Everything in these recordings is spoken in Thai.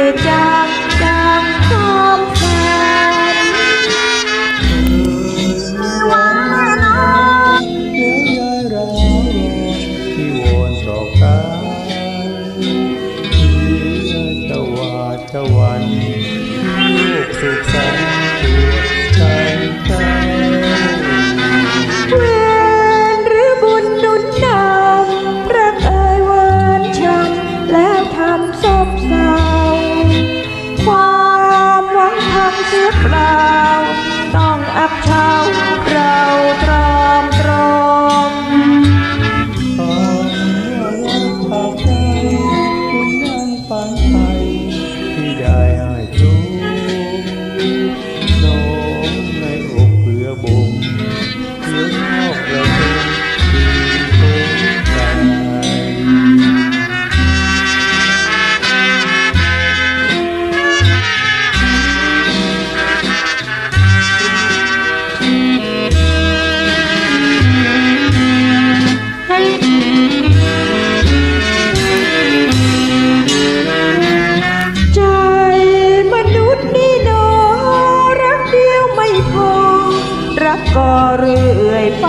จจางจางควมฝันวันน้องเลียงยยเราที่วนต่อกันเพื่อจะวาดจะวันลูกสุข เสียเปล่าต้องอับเฉาเราตรอมตรอมตอนยังปาใจคุณยังฝันไปที่ได้หายลมน้องในอกเรือบ่งเสียงนอกระ เรื่อยไป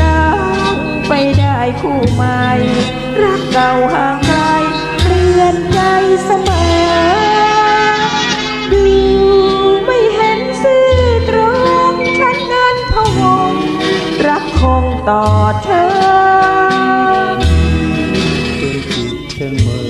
รักไปได้คู่ใหม่ รักเก่าห่างไกลเรือนใจเสมอดูไม่เห็นซื่อตรง ฉันนั้นพะวง รักคงต่อเธอเป็นจิตเชิมอ